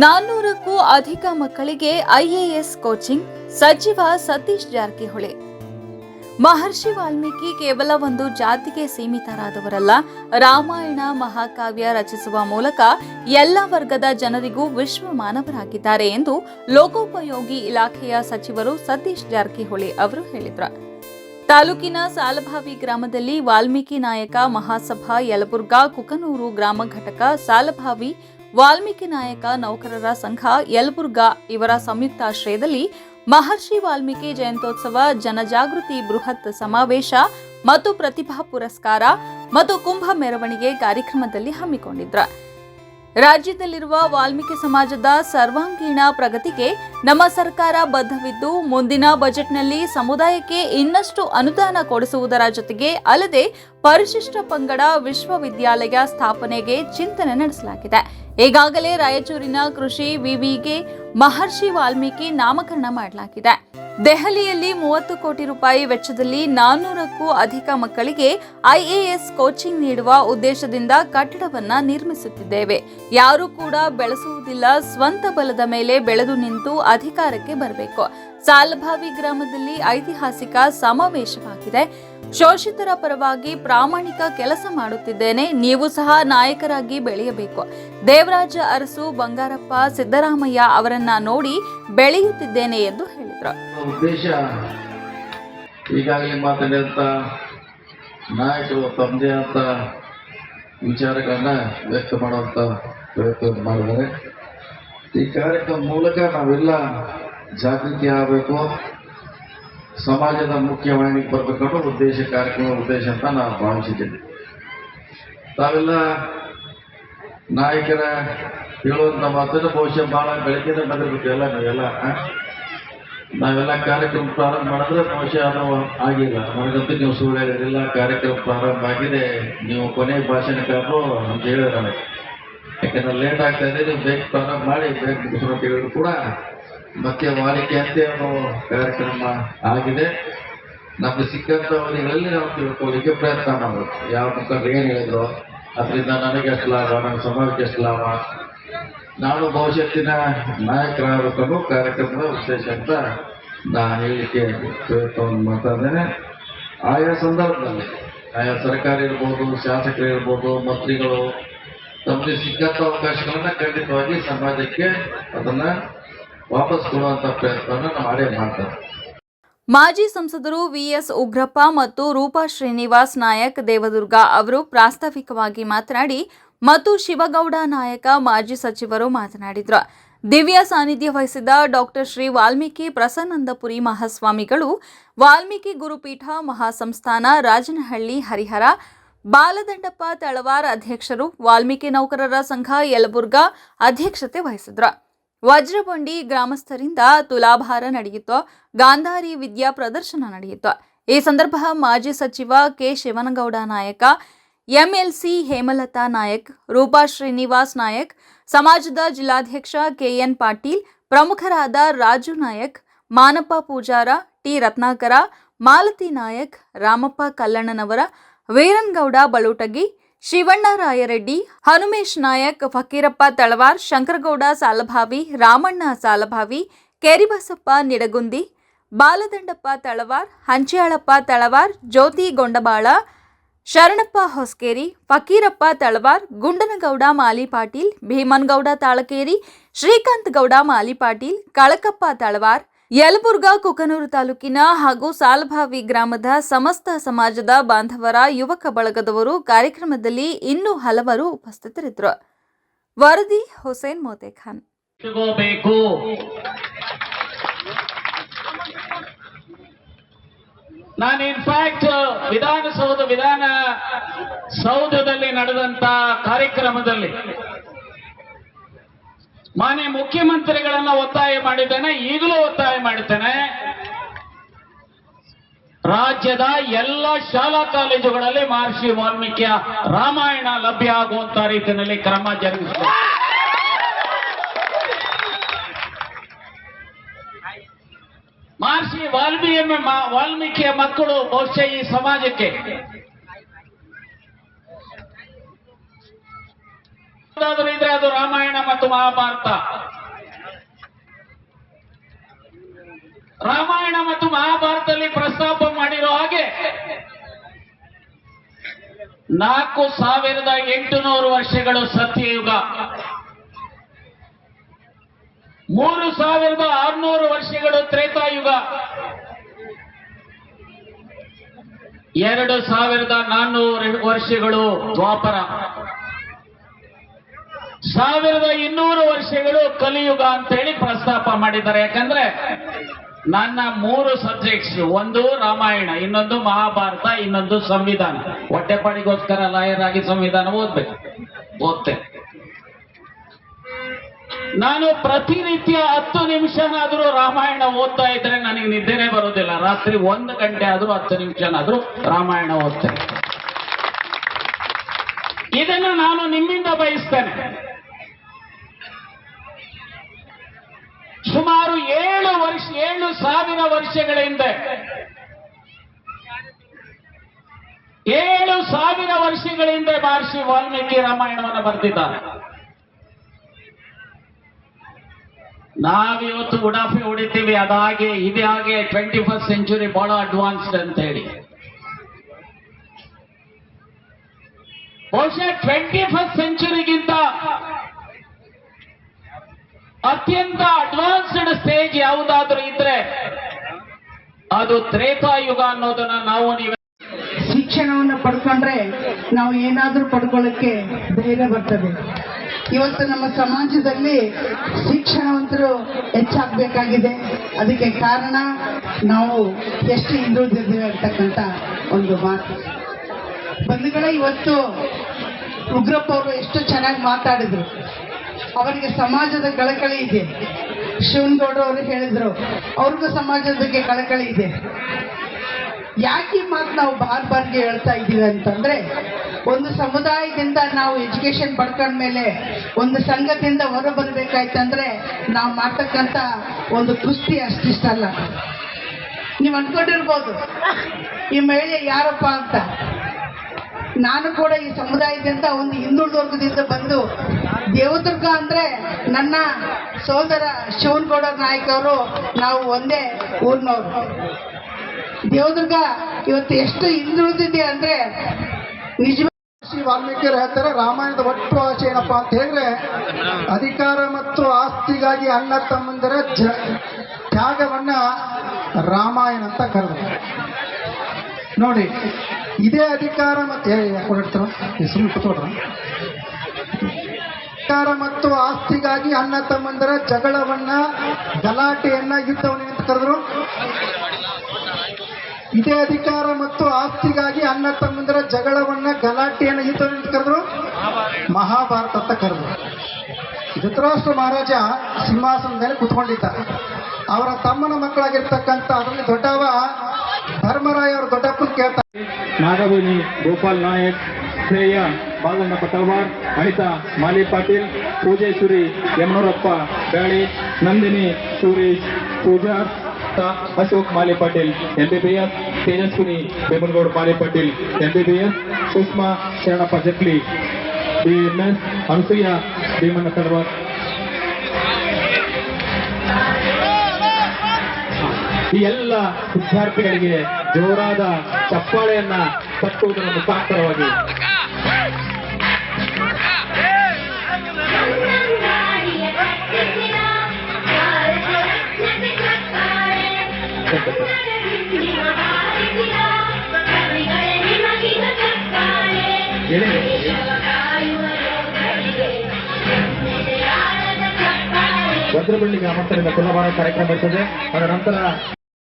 ನಾನ್ನೂರಕ್ಕೂ ಅಧಿಕ ಮಕ್ಕಳಿಗೆ IAS coaching, ಸಚಿವ ಸತೀಶ್ ಜಾರಕಿಹೊಳಿ. ಮಹರ್ಷಿ ವಾಲ್ಮೀಕಿ ಕೇವಲ ಒಂದು ಜಾತಿಗೆ ಸೀಮಿತರಾದವರಲ್ಲ, ರಾಮಾಯಣ ಮಹಾಕಾವ್ಯ ರಚಿಸುವ ಮೂಲಕ ಎಲ್ಲ ವರ್ಗದ ಜನರಿಗೂ ವಿಶ್ವ ಮಾನವರಾಗಿದ್ದಾರೆ ಎಂದು ಲೋಕೋಪಯೋಗಿ ಇಲಾಖೆಯ ಸಚಿವರು ಸತೀಶ್ ಜಾರಕಿಹೊಳಿ ಅವರು ಹೇಳಿದರು. ತಾಲೂಕಿನ ಸಾಲಭಾವಿ ಗ್ರಾಮದಲ್ಲಿ ವಾಲ್ಮೀಕಿ ನಾಯಕ ಮಹಾಸಭಾ ಯಲಬುರ್ಗಾ ಕುಕನೂರು ಗ್ರಾಮ ಘಟಕ ಸಾಲಭಾವಿ ವಾಲ್ಮೀಕಿ ನಾಯಕ ನೌಕರರ ಸಂಘ ಯಲಬುರ್ಗಾ ಇವರ ಸಂಯುಕ್ತಾಶ್ರಯದಲ್ಲಿ ಮಹರ್ಷಿ ವಾಲ್ಮೀಕಿ ಜಯಂತ್ಯೋತ್ಸವ ಜನಜಾಗೃತಿ ಬೃಹತ್ ಸಮಾವೇಶ ಮತ್ತು ಪ್ರತಿಭಾ ಪುರಸ್ಕಾರ ಮತ್ತು ಕುಂಭ ಮೆರವಣಿಗೆ ಕಾರ್ಯಕ್ರಮದಲ್ಲಿ ಹಮ್ಮಿಕೊಂಡಿದ್ರು. ರಾಜ್ಯದಲ್ಲಿರುವ ವಾಲ್ಮೀಕಿ ಸಮಾಜದ ಸರ್ವಾಂಗೀಣ ಪ್ರಗತಿಗೆ ನಮ್ಮ ಸರ್ಕಾರ ಬದ್ಧವಿದ್ದು, ಮುಂದಿನ ಬಜೆಟ್ನಲ್ಲಿ ಸಮುದಾಯಕ್ಕೆ ಇನ್ನಷ್ಟು ಅನುದಾನ ಕೊಡಿಸುವುದರ ಜೊತೆಗೆ ಅಲ್ಲದೆ ಪರಿಶಿಷ್ಟ ಪಂಗಡ ವಿಶ್ವವಿದ್ಯಾಲಯ ಸ್ಥಾಪನೆಗೆ ಚಿಂತನೆ ನಡೆಸಲಾಗಿದೆ. ಈಗಾಗಲೇ ರಾಯಚೂರಿನ ಕೃಷಿ ವಿವಿಗೆ ಮಹರ್ಷಿ ವಾಲ್ಮೀಕಿ ನಾಮಕರಣ ಮಾಡಲಾಗಿದೆ. ದೆಹಲಿಯಲ್ಲಿ ಮೂವತ್ತು ಕೋಟಿ ರೂಪಾಯಿ ವೆಚ್ಚದಲ್ಲಿ ನಾನ್ನೂರಕ್ಕೂ ಅಧಿಕ ಮಕ್ಕಳಿಗೆ ಐಎಎಸ್ ಕೋಚಿಂಗ್ ನೀಡುವ ಉದ್ದೇಶದಿಂದ ಕಟ್ಟಡವನ್ನ ನಿರ್ಮಿಸುತ್ತಿದ್ದೇವೆ. ಯಾರೂ ಕೂಡ ಬೆಳೆಸುವುದಿಲ್ಲ, ಸ್ವಂತ ಬಲದ ಮೇಲೆ ಬೆಳೆದು ನಿಂತು ಅಧಿಕಾರಕ್ಕೆ ಬರಬೇಕು. ಸಾಲಭಾವಿ ಗ್ರಾಮದಲ್ಲಿ ಐತಿಹಾಸಿಕ ಸಮಾವೇಶವಾಗಿದೆ. ಶೋಷಿತರ ಪರವಾಗಿ ಪ್ರಾಮಾಣಿಕ ಕೆಲಸ ಮಾಡುತ್ತಿದ್ದೇನೆ. ನೀವು ಸಹ ನಾಯಕರಾಗಿ ಬೆಳೆಯಬೇಕು. ದೇವರಾಜ ಅರಸು ಬಂಗಾರಪ್ಪ ಸಿದ್ದರಾಮಯ್ಯ ಅವರನ್ನ ನೋಡಿ ಬೆಳೆಯುತ್ತಿದ್ದೇನೆ ಎಂದು ಹೇಳಿದರು. ಉದ್ದೇಶ ಈಗಾಗಲೇ ಮಾತಾಡಿದಂಥ ನಾಯಕರು ತಮ್ಮದೇ ಅಂತ ವಿಚಾರಗಳನ್ನ ವ್ಯಕ್ತ ಮಾಡುವಂಥ ಪ್ರಯತ್ನ ಮಾಡಿದ್ದಾರೆ. ಈ ಕಾರ್ಯಕ್ರಮ ಮೂಲಕ ನಾವೆಲ್ಲ ಜಾಗೃತಿ ಆಗಬೇಕು. ಸಮಾಜದ ಮುಖ್ಯವಾಹಿನಿಗೆ ಬರಬೇಕು ಅನ್ನೋ ಉದ್ದೇಶ, ಕಾರ್ಯಕ್ರಮ, ಉದ್ದೇಶ ಅಂತ ನಾನು ಭಾವಿಸಿದ್ದೇನೆ. ತಾವೆಲ್ಲ ನಾಯಕರ ಹೇಳುವಂಥ ಮಾತನ್ನು ಬಹುಶಃ ಭಾಳ ಬೆಳಗ್ಗೆ ಬಂದಿರಬೇಕು ಎಲ್ಲ ನೀವೆಲ್ಲ ಕಾರ್ಯಕ್ರಮ ಪ್ರಾರಂಭ ಮಾಡಿದ್ರೆ ಬಹುಶಃ ಅದು ಆಗಿಲ್ಲ. ನನಗಂತೂ ನೀವು ಸುಳ್ಳು ಹೇಳಿದ್ರಿಲ್ಲ ಕಾರ್ಯಕ್ರಮ ಪ್ರಾರಂಭ ಆಗಿದೆ. ನೀವು ಕೊನೆ ಭಾಷಣಕಾರರು ಅಂತ ಹೇಳಿದ್ರೆ ನನಗೆ ಯಾಕಂದ್ರೆ ಲೇಟ್ ಆಗ್ತಾ ಇದೆ, ನೀವು ಬೇಗ ಪ್ರಾರಂಭ ಮಾಡಿ ಬೇಗ ಮುಗಿಸ್ರು ಹೇಳಿದ್ರು ಕೂಡ ಮತ್ತೆ ಮಾಲಿಕೆ ಅಂತ ಅನ್ನೋ ಕಾರ್ಯಕ್ರಮ ಆಗಿದೆ. ನಮ್ಗೆ ಸಿಕ್ಕಂಥ ಅವಧಿಗಳಲ್ಲಿ ನಾವು ತಿಳ್ಕೊಳ್ಳಿಕ್ಕೆ ಪ್ರಯತ್ನ ಮಾಡಬೇಕು. ಯಾವ ಮುಖಂಡರು ಏನು ಹೇಳಿದ್ರು? ಅದರಿಂದ ನನಗೆ ಎಷ್ಟು ಲಾಭ, ನನ್ನ ಸಮಾಜಕ್ಕೆ ಎಷ್ಟು ಲಾಭ? ನಾನು ಭವಿಷ್ಯತ್ತಿನ ನಾಯಕರಾಗಬೇಕು ಕಾರ್ಯಕ್ರಮದ ಉದ್ದೇಶ ಅಂತ ನಾನು ಹೇಳಲಿಕ್ಕೆ ಪ್ರಯತ್ನವನ್ನು ಮಾಡ್ತಾ ಇದ್ದೇನೆ. ಆಯಾ ಸಂದರ್ಭದಲ್ಲಿ, ಆಯಾ ಸರ್ಕಾರ ಇರ್ಬೋದು, ಶಾಸಕರು ಇರ್ಬೋದು, ಮಂತ್ರಿಗಳು ತಮಗೆ ಸಿಕ್ಕಂಥ ಅವಕಾಶಗಳನ್ನ ಖಂಡಿತವಾಗಿ ಸಮಾಜಕ್ಕೆ ಅದನ್ನ ವಾಪಸ್ ಕೊಡುವಂತ ಪ್ರಯತ್ನವನ್ನು ನಾವು ಮಾಡೇ ಮಾಡ್ತಾರೆ. ಮಾಜಿ ಸಂಸದರು ವಿಎಸ್ ಉಗ್ರಪ್ಪ ಮತ್ತು ರೂಪಾ ಶ್ರೀನಿವಾಸ್ ನಾಯಕ್ ದೇವದುರ್ಗ ಅವರು ಪ್ರಾಸ್ತಾವಿಕವಾಗಿ ಮಾತನಾಡಿ, ಮತ್ತು ಶಿವಗೌಡ ನಾಯಕ ಮಾಜಿ ಸಚಿವರು ಮಾತನಾಡಿದರು. ದಿವ್ಯ ಸಾನ್ನಿಧ್ಯ ವಹಿಸಿದ ಡಾಕ್ಟರ್ ಶ್ರೀ ವಾಲ್ಮೀಕಿ ಪ್ರಸನ್ನಂದಪುರಿ ಮಹಾಸ್ವಾಮಿಗಳು, ವಾಲ್ಮೀಕಿ ಗುರುಪೀಠ ಮಹಾಸಂಸ್ಥಾನ ರಾಜನಹಳ್ಳಿ ಹರಿಹರ, ಬಾಲದಂಡಪ್ಪ ತಳವಾರ ಅಧ್ಯಕ್ಷರು, ವಾಲ್ಮೀಕಿ ನೌಕರರ ಸಂಘ ಯಲಬುರ್ಗಾ ಅಧ್ಯಕ್ಷತೆ ವಹಿಸಿದ್ರು. ವಜ್ರಬಂಡಿ ಗ್ರಾಮಸ್ಥರಿಂದ ತುಲಾಭಾರ ನಡೆಯಿತು. ಗಾಂಧಾರಿ ವಿದ್ಯಾ ಪ್ರದರ್ಶನ ನಡೆಯಿತು. ಈ ಸಂದರ್ಭ ಮಾಜಿ ಸಚಿವ ಕೆ. ಶಿವನಗೌಡ ನಾಯಕ, ಎಂಎಲ್ಸಿ ಹೇಮಲತಾ ನಾಯಕ್, ರೂಪಾ ಶ್ರೀನಿವಾಸ್ ನಾಯಕ್, ಸಮಾಜದ ಜಿಲ್ಲಾಧ್ಯಕ್ಷ ಕೆಎನ್ ಪಾಟೀಲ್, ಪ್ರಮುಖರಾದ ರಾಜು ನಾಯಕ್, ಮಾನಪ್ಪ ಪೂಜಾರ, ಟಿ. ರತ್ನಾಕರ, ಮಾಲತಿ ನಾಯಕ್, ರಾಮಪ್ಪ ಕಲ್ಲಣ್ಣನವರ, ವೀರನ್ಗೌಡ ಬಳುಟಗಿ ಶಿವಣ್ಣ ರಾಯರೆಡ್ಡಿ ಹನುಮೇಶ್ ನಾಯಕ್, ಫಕೀರಪ್ಪ ತಳವಾರ್, ಶಂಕರಗೌಡ ಸಾಲಭಾವಿ, ರಾಮಣ್ಣ ಸಾಲಭಾವಿ, ಕೆರಿಬಸಪ್ಪ ನಿಡಗುಂದಿ, ಬಾಲದಂಡಪ್ಪ ತಳವಾರ್, ಹಂಚಿಯಾಳಪ್ಪ ತಳವಾರ್, ಜ್ಯೋತಿ ಗೊಂಡಬಾಳ, ಶರಣಪ್ಪ ಹೊಸ್ಕೇರಿ, ಫಕೀರಪ್ಪ ತಳವಾರ್, ಗುಂಡನಗೌಡ ಮಾಲಿ ಪಾಟೀಲ್ ಭೀಮನ್ಗೌಡ ತಾಳಕೇರಿ, ಶ್ರೀಕಾಂತ್ ಗೌಡ ಮಾಲಿ ಪಾಟೀಲ್ ಕಳಕಪ್ಪ ತಳವಾರ್ ಯಲಬುರ್ಗಾ ಕುಕನೂರು ತಾಲೂಕಿನ ಹಾಗೂ ಸಾಲಭಾವಿ ಗ್ರಾಮದ ಸಮಸ್ತ ಸಮಾಜದ ಬಾಂಧವರ ಯುವಕ ಬಳಗದವರು ಕಾರ್ಯಕ್ರಮದಲ್ಲಿ ಇನ್ನೂ ಹಲವರು ಉಪಸ್ಥಿತರಿದ್ದರು. ವರದಿ ಹುಸೇನ್ ಮೋತೆಖಾನ್. ಖಾನ್ ನಾನು ಇನ್ಫ್ಯಾಕ್ಟ್ ವಿಧಾನಸೌಧ ವಿಧಾನ ಸೌಧದಲ್ಲಿ ನಡೆದಂತ ಕಾರ್ಯಕ್ರಮದಲ್ಲಿ ಮಾನ್ಯ ಮುಖ್ಯಮಂತ್ರಿಗಳನ್ನ ಒತ್ತಾಯ ಮಾಡಿದ್ದೇನೆ ಈಗಲೂ ಒತ್ತಾಯ ಮಾಡುತ್ತೇನೆ ರಾಜ್ಯದ ಎಲ್ಲ ಶಾಲಾ ಕಾಲೇಜುಗಳಲ್ಲಿ ಮಹರ್ಷಿ ವಾಲ್ಮೀಕಿಯ ರಾಮಾಯಣ ಲಭ್ಯ ಆಗುವಂತ ರೀತಿಯಲ್ಲಿ ಕ್ರಮ ಜರುಗಿಸಿದೆ ಮಹರ್ಷಿ ವಾಲ್ಮೀಕಿ ವಾಲ್ಮೀಕಿಯ ಮಕ್ಕಳು ಬಹುಶಃ ಈ ಸಮಾಜಕ್ಕೆ ಮೊದಲನೇದು ರಾಮಾಯಣ ಮತ್ತು ಮಹಾಭಾರತ. ರಾಮಾಯಣ ಮತ್ತು ಮಹಾಭಾರತದಲ್ಲಿ ಪ್ರಸ್ತಾಪ ಮಾಡಿರೋ ಹಾಗೆ ನಾಲ್ಕು ಸಾವಿರದ ಎಂಟುನೂರು ವರ್ಷಗಳು ಸತ್ಯಯುಗ. ಮೂರು ಸಾವಿರದ ಆರುನೂರು ವರ್ಷಗಳು ತ್ರೇತಾಯುಗ. ಎರಡು ಸಾವಿರದ ನಾನ್ನೂರು ವರ್ಷಗಳು ದ್ವಾಪರ. ಸಾವಿರದ ಇನ್ನೂರು ವರ್ಷಗಳು ಕಲಿಯುಗ ಅಂತ ಹೇಳಿ ಪ್ರಸ್ತಾಪ ಮಾಡಿದ್ದಾರೆ. ಯಾಕಂದ್ರೆ ನನ್ನ ಮೂರು ಸಬ್ಜೆಕ್ಟ್ಸ್, ಒಂದು ರಾಮಾಯಣ, ಇನ್ನೊಂದು ಮಹಾಭಾರತ, ಇನ್ನೊಂದು ಸಂವಿಧಾನ. ಹೊಟ್ಟೆಪಾಡಿಗೋಸ್ಕರ ಲಾಯರ್ ಆಗಿ ಸಂವಿಧಾನ ಓದ್ಬೇಕು. ಓದ್ತೆ. ನಾನು ಪ್ರತಿನಿತ್ಯ ಹತ್ತು ನಿಮಿಷನಾದ್ರೂ ರಾಮಾಯಣ ಓದ್ತಾ ಇದ್ರೆ ನನಗೆ ನಿದ್ದೆನೆ ಬರೋದಿಲ್ಲ. ರಾತ್ರಿ ಒಂದು ಗಂಟೆ ಆದ್ರೂ ಹತ್ತು ನಿಮಿಷನಾದ್ರೂ ರಾಮಾಯಣ ಓದ್ತೇನೆ ಇದನ್ನು ನಾನು ನಿಮ್ಮಿಂದ ಬಯಸ್ತೇನೆ. ಸುಮಾರು ಏಳು ವರ್ಷ, ಏಳು ಸಾವಿರ ವರ್ಷಗಳ ಹಿಂದೆ. ಏಳು ಸಾವಿರ ವರ್ಷಗಳ ಹಿಂದೆ ಮಹರ್ಷಿ ವಾಲ್ಮೀಕಿ ರಾಮಾಯಣವನ್ನು ಬರೆದಿದ್ದಾರೆ. ನಾವಿವತ್ತು ಉಡಾಫಿ ಹೊಡಿತೀವಿ, ಅದಾಗೆ, ಇದೇ ಹಾಗೆ ಟ್ವೆಂಟಿ ಫಸ್ಟ್ ಸೆಂಚುರಿ ಬಹಳ ಅಡ್ವಾನ್ಸ್ಡ್ ಅಂತ ಹೇಳಿ ಬಹುಶಃ ಟ್ವೆಂಟಿ ಫಸ್ಟ್ ಸೆಂಚುರಿಗಿಂತ ಅತ್ಯಂತ ಅಡ್ವಾನ್ಸ್ಡ್ ಸ್ಟೇಜ್ ಯಾವುದಾದ್ರೂ ಇದ್ರೆ ಅದು ತ್ರೇತಾಯುಗ ಅನ್ನೋದನ್ನ ನಾವು ನೀವು ಶಿಕ್ಷಣವನ್ನು ಪಡ್ಕೊಂಡ್ರೆ ನಾವು ಏನಾದ್ರೂ ಪಡ್ಕೊಳ್ಳಕ್ಕೆ ಧೈರ್ಯ ಬರ್ತದೆ. ಇವತ್ತು ನಮ್ಮ ಸಮಾಜದಲ್ಲಿ ಶಿಕ್ಷಣವಂತರು ಹೆಚ್ಚಾಗಬೇಕಾಗಿದೆ. ಅದಕ್ಕೆ ಕಾರಣ ನಾವು ಎಷ್ಟು ಹಿಂದುಳಿದಿದ್ದೇವೆ ಅಂತಕ್ಕಂಥ ಒಂದು ಮಾತು. ಬಂಧುಗಳೇ, ಇವತ್ತು ಉಗ್ರಪ್ಪ ಅವರು ಎಷ್ಟು ಚೆನ್ನಾಗಿ ಮಾತಾಡಿದ್ರು. ಅವರಿಗೆ ಸಮಾಜದ ಕಳಕಳಿ ಇದೆ. ಶಿವನಗೌಡ ಅವರು ಹೇಳಿದ್ರು, ಅವ್ರಿಗೂ ಸಮಾಜದ ಬಗ್ಗೆ ಕಳಕಳಿ ಇದೆ. ಯಾಕೆ ಮಾತು ನಾವು ಬಾರ್ ಬಾರ್ಗೆ ಹೇಳ್ತಾ ಇದ್ದೀವಿ ಅಂತಂದ್ರೆ, ಒಂದು ಸಮುದಾಯದಿಂದ ನಾವು ಎಜುಕೇಶನ್ ಪಡ್ಕೊಂಡ್ಮೇಲೆ ಒಂದು ಸಂಘದಿಂದ ಹೊರ ಬರಬೇಕಾಯ್ತಂದ್ರೆ ನಾವು ಮಾಡ್ತಕ್ಕಂಥ ಒಂದು ಕುಸ್ತಿ ಅಷ್ಟಿಷ್ಟಲ್ಲ. ನೀವು ಅನ್ಕೊಂಡಿರ್ಬೋದು, ಈ ಮಹಿಳೆ ಯಾರಪ್ಪ ಅಂತ. ನಾನು ಕೂಡ ಈ ಸಮುದಾಯದಿಂದ ಒಂದು ಹಿಂದುಳಿದ ವರ್ಗದಿಂದ ಬಂದು ದೇವದುರ್ಗ ಅಂದ್ರೆ ನನ್ನ ಸೋದರ ಶಿವನಗೌಡ ನಾಯಕ್ ಅವರು ನಾವು ಒಂದೇ ಊರಿನವರು. ದೇವದುರ್ಗ ಇವತ್ತು ಎಷ್ಟು ಹಿಂದುಳಿದಿದೆ ಅಂದ್ರೆ ನಿಜ ಶ್ರೀ ವಾಲ್ಮೀಕಿಯರು ಹೇಳ್ತಾರೆ, ರಾಮಾಯಣದ ಒಟ್ಟು ಆಶೆ ಏನಪ್ಪಾ ಅಂತ ಹೇಳಿದ್ರೆ, ಅಧಿಕಾರ ಮತ್ತು ಆಸ್ತಿಗಾಗಿ ಅಣ್ಣ ತಮ್ಮಂದರ ತ್ಯಾಗವನ್ನ ರಾಮಾಯಣ ಅಂತ ಕರೆದ್ರು. ನೋಡಿ, ಇದೇ ಅಧಿಕಾರ ಮತ್ತೆ ಕೊಡಿರ್ತಾರ ಸುಮ್ಮನೆ ಕೂತ್ಕೊಡ್ರ ಅಧಿಕಾರ ಮತ್ತು ಆಸ್ತಿಗಾಗಿ ಅಣ್ಣ ತಮ್ಮಂದರ ಜಗಳವನ್ನ, ಗಲಾಟೆಯನ್ನ ಇದ್ದವನು ಅಂತ ಕರೆದ್ರು. ಇದೇ ಅಧಿಕಾರ ಮತ್ತು ಆಸ್ತಿಗಾಗಿ ಅಣ್ಣ ತಮ್ಮಂದರ ಜಗಳವನ್ನ, ಗಲಾಟೆಯನ್ನ ಇದ್ದವನು ಅಂತ ಕರೆದ್ರು. ಮಹಾಭಾರತ ಅಂತ ಕರೆದ್ರು. ಧೃತರಾಷ್ಟ್ರ ಮಹಾರಾಜ ಸಿಂಹಾಸನದ ಮೇಲೆ ಕುತ್ಕೊಂಡಿದ್ದ ಅವರ ತಮ್ಮನ ಮಕ್ಕಳಾಗಿರ್ತಕ್ಕಂಥ ಅದರಲ್ಲಿ ದೊಡ್ಡವ ಧರ್ಮರಾಯ ಅವರು ದೊಡ್ಡಪ್ಪ ಕೇಳ್ತಾರೆ ನಾಗವೇಣಿ ಗೋಪಾಲ್ ನಾಯಕ್, ಶ್ರೇಯ ಬಾಗಣ್ಣ ಪಟಲ್ವಾರ್, ಅನಿತಾ ಮಾಲಿ Patil, Pujeshwari Yamanurappa Byali, Nandini Suresh Pujar Ashok Mali Patil, MBBS, Tejaswini Bemanagouda Mali Patil, MBBS, Sushma Sharanappa Jatli BMS, Anasuya, Bhimanna Kadawar ಈ ಎಲ್ಲ ವಿದ್ಯಾರ್ಥಿಗಳಿಗೆ ಜೋರಾದ ಚಪ್ಪಾಳೆಯನ್ನ ತಟ್ಟುವುದರ ಮುಖಾಂತರವಾಗಿ ಹೇಳಿ ಭದ್ರಬಳ್ಳಿ ಗ್ರಾಮಸ್ಥರಿಂದ ಕುಲಭಾರ ಕಾರ್ಯಕ್ರಮ ಇರ್ತದೆ ಅದರ ನಂತರ